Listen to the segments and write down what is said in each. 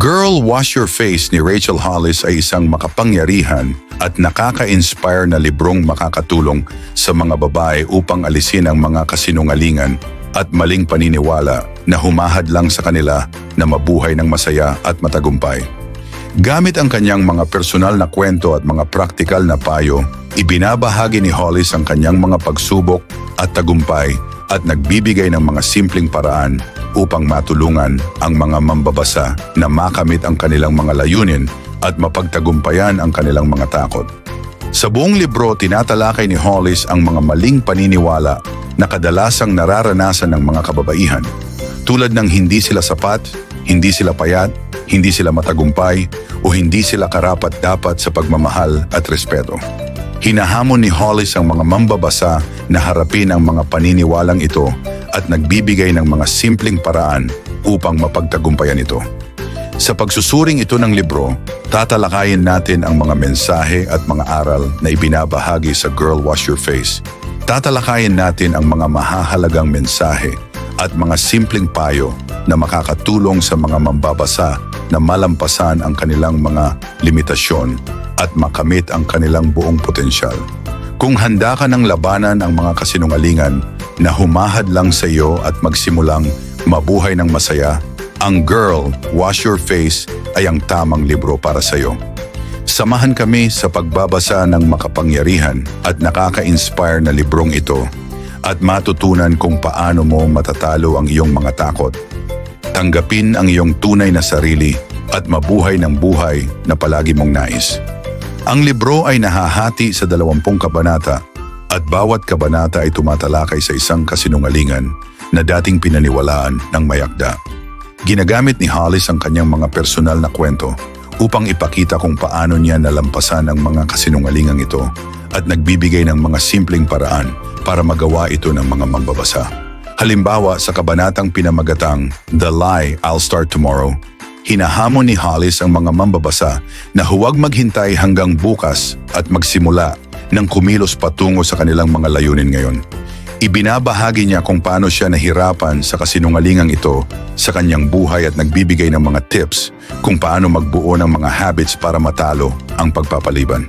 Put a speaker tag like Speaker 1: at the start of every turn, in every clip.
Speaker 1: Girl Wash Your Face ni Rachel Hollis ay isang makapangyarihan at nakaka-inspire na librong makakatulong sa mga babae upang alisin ang mga kasinungalingan at maling paniniwala na humahad lang sa kanila na mabuhay ng masaya at matagumpay. Gamit ang kanyang mga personal na kwento at mga praktikal na payo, ibinabahagi ni Hollis ang kanyang mga pagsubok at tagumpay at nagbibigay ng mga simpleng paraan upang matulungan ang mga mambabasa na makamit ang kanilang mga layunin at mapagtagumpayan ang kanilang mga takot. Sa buong libro, tinatalakay ni Hollis ang mga maling paniniwala na kadalasang nararanasan ng mga kababaihan. Tulad ng hindi sila sapat, hindi sila payat, hindi sila matagumpay, o hindi sila karapat-dapat sa pagmamahal at respeto. Hinahamon ni Hollis ang mga mambabasa na harapin ang mga paniniwalang ito at nagbibigay ng mga simpleng paraan upang mapagtagumpayan ito. Sa pagsusuring ito ng libro, tatalakayin natin ang mga mensahe at mga aral na ibinabahagi sa Girl Wash Your Face. Tatalakayin natin ang mga mahahalagang mensahe at mga simpleng payo na makakatulong sa mga mambabasa na malampasan ang kanilang mga limitasyon at makamit ang kanilang buong potensyal. Kung handa ka ng labanan ang mga kasinungalingan na humahad lang sa iyo at magsimulang mabuhay ng masaya, ang Girl, Wash Your Face ay ang tamang libro para sa iyo. Samahan kami sa pagbabasa ng makapangyarihan at nakaka-inspire na librong ito at matutunan kung paano mo matatalo ang iyong mga takot. Tanggapin ang iyong tunay na sarili at mabuhay ng buhay na palagi mong nais. Ang libro ay nahahati sa dalawampung kabanata at bawat kabanata ay tumatalakay sa isang kasinungalingan na dating pinaniwalaan ng mayakda. Ginagamit ni Hollis ang kanyang mga personal na kwento upang ipakita kung paano niya nalampasan ang mga kasinungalingang ito at nagbibigay ng mga simpleng paraan para magawa ito ng mga mambabasa. Halimbawa sa kabanatang pinamagatang The Lie, I'll Start Tomorrow, hinahamon ni Hollis ang mga mambabasa na huwag maghintay hanggang bukas at magsimula ng kumilos patungo sa kanilang mga layunin ngayon. Ibinabahagi niya kung paano siya nahirapan sa kasinungalingang ito sa kanyang buhay at nagbibigay ng mga tips kung paano magbuo ng mga habits para matalo ang pagpapaliban.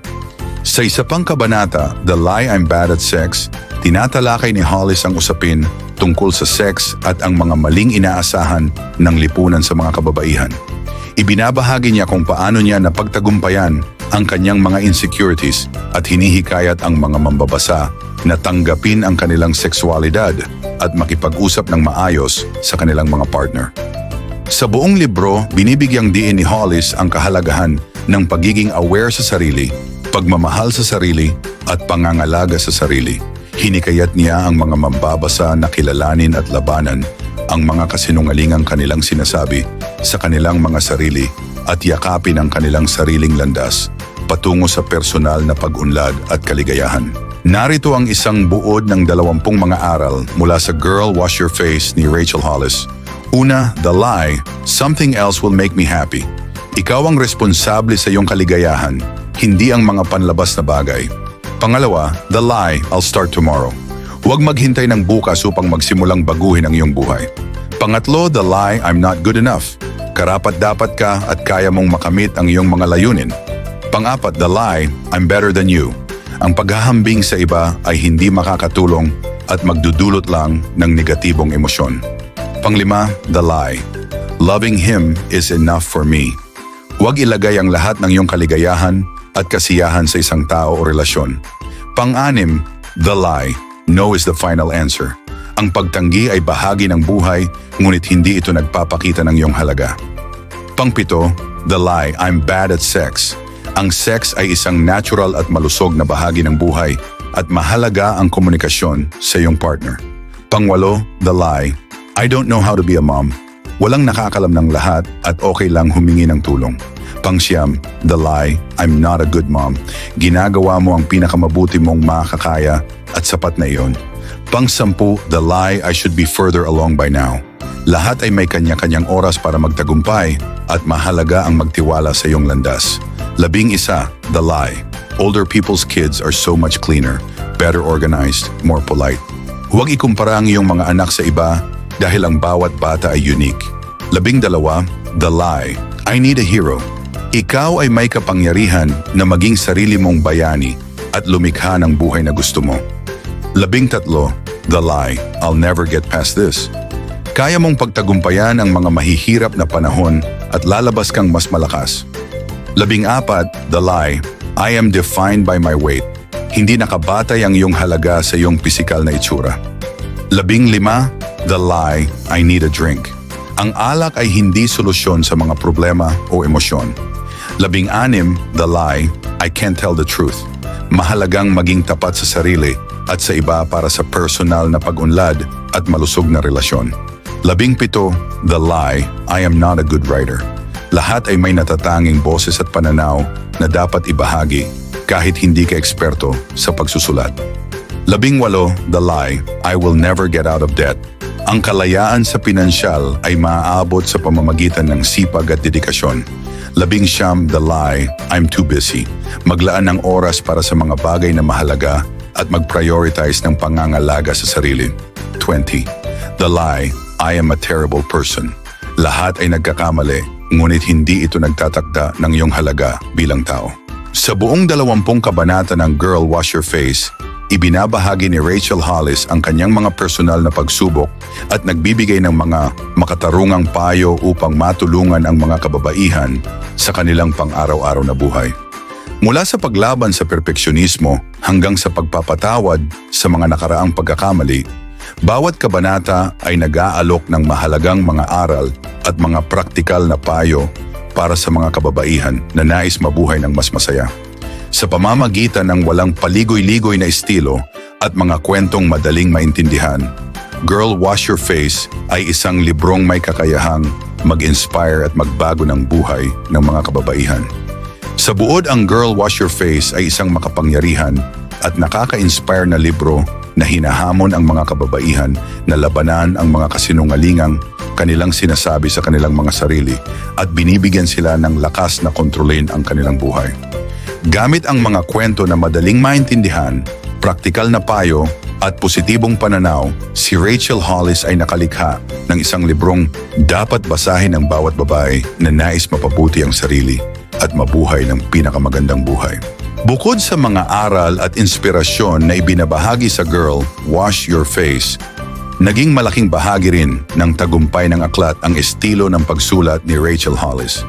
Speaker 1: Sa isa pang kabanata, The Lie I'm Bad at Sex, tinatalakay ni Hollis ang usapin tungkol sa sex at ang mga maling inaasahan ng lipunan sa mga kababaihan. Ibinabahagi niya kung paano niya napagtagumpayan ang kanyang mga insecurities at hinihikayat ang mga mambabasa na tanggapin ang kanilang sexualidad at makipag-usap ng maayos sa kanilang mga partner. Sa buong libro, binibigyang diin ni Hollis ang kahalagahan ng pagiging aware sa sarili, pagmamahal sa sarili, at pangangalaga sa sarili. Hinikayat niya ang mga mambabasa na kilalanin at labanan ang mga kasinungalingang kanilang sinasabi sa kanilang mga sarili at yakapin ang kanilang sariling landas patungo sa personal na pag-unlad at kaligayahan. Narito ang isang buod ng dalawampung mga aral mula sa Girl Wash Your Face ni Rachel Hollis. Una, the lie, something else will make me happy. Ikaw ang responsable sa iyong kaligayahan, hindi ang mga panlabas na bagay. Pangalawa, the lie, I'll start tomorrow. Huwag maghintay ng bukas upang magsimulang baguhin ang iyong buhay. Pangatlo, the lie, I'm not good enough. Karapat dapat ka at kaya mong makamit ang iyong mga layunin. Pangapat, the lie, I'm better than you. Ang paghahambing sa iba ay hindi makakatulong at magdudulot lang ng negatibong emosyon. Panglima, the lie, loving him is enough for me. Huwag ilagay ang lahat ng iyong kaligayahan at kasiyahan sa isang tao o relasyon. Pang-anim, the lie, no is the final answer. Ang pagtanggi ay bahagi ng buhay, ngunit hindi ito nagpapakita ng iyong halaga. Pangpito, the lie, I'm bad at sex. Ang sex ay isang natural at malusog na bahagi ng buhay at mahalaga ang komunikasyon sa iyong partner. Pangwalo, the lie, I don't know how to be a mom. Walang nakakalam ng lahat at okay lang humingi ng tulong. Pangsyam, the lie, I'm not a good mom. Ginagawa mo ang pinakamabuti mong makakaya at sapat na iyon. Pangsampu, the lie, I should be further along by now. Lahat ay may kanya-kanyang oras para magtagumpay at mahalaga ang magtiwala sa iyong landas. Labing isa, the lie. Older people's kids are so much cleaner, better organized, more polite. Huwag ikumpara ang iyong mga anak sa iba dahil ang bawat bata ay unique. Labing dalawa, the lie. I need a hero. Ikaw ay may kapangyarihan na maging sarili mong bayani at lumikha ng buhay na gusto mo. Labing tatlo, The Lie, I'll never get past this. Kaya mong pagtagumpayan ang mga mahihirap na panahon at lalabas kang mas malakas. Labing apat, The Lie, I am defined by my weight. Hindi nakabatay ang iyong halaga sa iyong pisikal na itsura. Labing lima, The Lie, I need a drink. Ang alak ay hindi solusyon sa mga problema o emosyon. Labing anim, The Lie, I can't tell the truth. Mahalagang maging tapat sa sarili at sa iba para sa personal na pag-unlad at malusog na relasyon. Labing pito, The Lie, I am not a good writer. Lahat ay may natatanging boses at pananaw na dapat ibahagi kahit hindi ka eksperto sa pagsusulat. Labing walo, The Lie, I will never get out of debt. Ang kalayaan sa pinansyal ay maaabot sa pamamagitan ng sipag at dedikasyon. Labing siyam, The Lie, I'm too busy. Maglaan ng oras para sa mga bagay na mahalaga at mag-prioritize ng pangangalaga sa sarili. 20. The Lie, I am a terrible person. Lahat ay nagkakamali, ngunit hindi ito nagtatakda ng iyong halaga bilang tao. Sa buong dalawampung kabanata ng Girl Wash Your Face, ibinabahagi ni Rachel Hollis ang kanyang mga personal na pagsubok at nagbibigay ng mga makatarungang payo upang matulungan ang mga kababaihan sa kanilang pang-araw-araw na buhay. Mula sa paglaban sa perpeksyunismo hanggang sa pagpapatawad sa mga nakaraang pagkakamali, bawat kabanata ay nag-aalok ng mahalagang mga aral at mga praktikal na payo para sa mga kababaihan na nais mabuhay ng mas masaya. Sa pamamagitan ng walang paligoy-ligoy na estilo at mga kwentong madaling maintindihan, Girl Wash Your Face ay isang librong may kakayahang mag-inspire at magbago ng buhay ng mga kababaihan. Sa buod ang Girl Wash Your Face ay isang makapangyarihan at nakaka-inspire na libro na hinahamon ang mga kababaihan na labanan ang mga kasinungalingang kanilang sinasabi sa kanilang mga sarili at binibigyan sila ng lakas na kontrolin ang kanilang buhay. Gamit ang mga kwento na madaling maintindihan, praktikal na payo at positibong pananaw, si Rachel Hollis ay nakalikha ng isang librong dapat basahin ng bawat babae na nais mapabuti ang sarili at mabuhay ng pinakamagandang buhay. Bukod sa mga aral at inspirasyon na ibinabahagi sa Girl, Wash Your Face, naging malaking bahagi rin ng tagumpay ng aklat ang estilo ng pagsulat ni Rachel Hollis.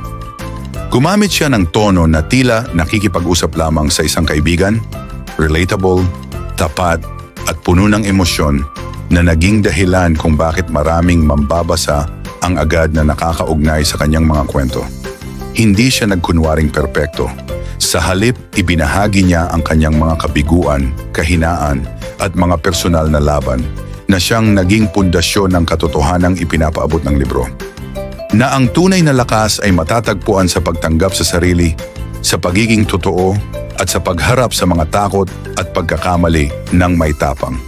Speaker 1: Gumamit siya ng tono na tila nakikipag-usap lamang sa isang kaibigan, relatable, tapat at puno ng emosyon na naging dahilan kung bakit maraming mambabasa ang agad na nakakaugnay sa kanyang mga kwento. Hindi siya nagkunwaring perpekto. Sa halip, ibinahagi niya ang kanyang mga kabiguan, kahinaan at mga personal na laban na siyang naging pundasyon ng katotohanang ipinapaabot ng libro na ang tunay na lakas ay matatagpuan sa pagtanggap sa sarili, sa pagiging totoo, at sa pagharap sa mga takot at pagkakamali ng may tapang.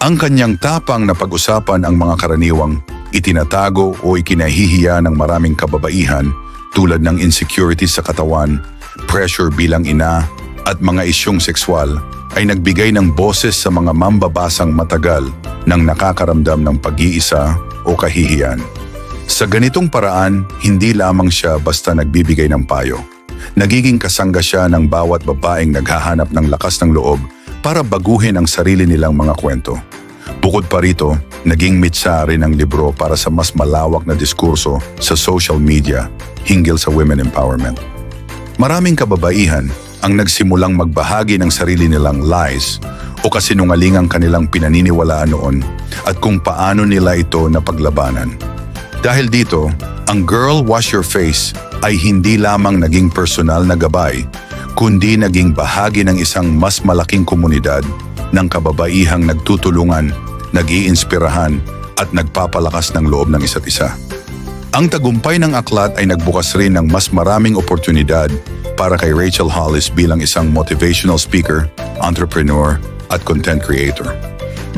Speaker 1: Ang kanyang tapang na pag-usapan ang mga karaniwang itinatago o ikinahihiya ng maraming kababaihan tulad ng insecurities sa katawan, pressure bilang ina, at mga isyong sexual ay nagbigay ng boses sa mga mambabasang matagal ng nakakaramdam ng pag-iisa o kahihiyan. Sa ganitong paraan, hindi lamang siya basta nagbibigay ng payo. Nagiging kasangga siya ng bawat babaeng naghahanap ng lakas ng loob para baguhin ang sarili nilang mga kwento. Bukod pa rito, naging mitsa rin ang libro para sa mas malawak na diskurso sa social media hinggil sa women empowerment. Maraming kababaihan ang nagsimulang magbahagi ng sarili nilang lies o kasinungalingang kanilang pinaniniwalaan noon at kung paano nila ito napaglabanan. Dahil dito, ang Girl Wash Your Face ay hindi lamang naging personal na gabay, kundi naging bahagi ng isang mas malaking komunidad ng kababaihang nagtutulungan, nag-iinspirahan at nagpapalakas ng loob ng isa't isa. Ang tagumpay ng aklat ay nagbukas rin ng mas maraming oportunidad para kay Rachel Hollis bilang isang motivational speaker, entrepreneur at content creator.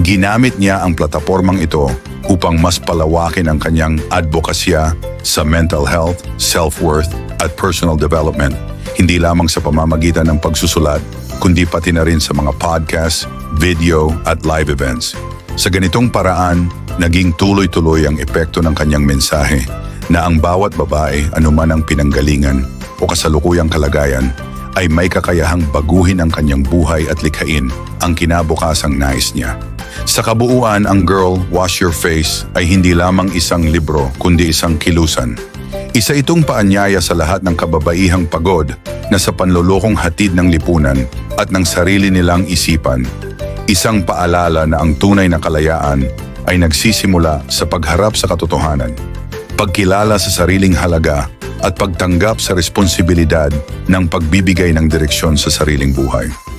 Speaker 1: Ginamit niya ang platapormang ito upang mas palawakin ang kanyang advokasya sa mental health, self-worth at personal development, hindi lamang sa pamamagitan ng pagsusulat, kundi pati na rin sa mga podcast, video at live events. Sa ganitong paraan, naging tuloy-tuloy ang epekto ng kanyang mensahe na ang bawat babae, anuman ang pinanggalingan o kasalukuyang kalagayan, ay may kakayahang baguhin ang kanyang buhay at likhain ang kinabukasang nais niya. Sa kabuuan, ang Girl, Wash Your Face ay hindi lamang isang libro kundi isang kilusan. Isa itong paanyaya sa lahat ng kababaihang pagod na sa panlulokong hatid ng lipunan at ng sarili nilang isipan. Isang paalala na ang tunay na kalayaan ay nagsisimula sa pagharap sa katotohanan, pagkilala sa sariling halaga at pagtanggap sa responsibilidad ng pagbibigay ng direksyon sa sariling buhay.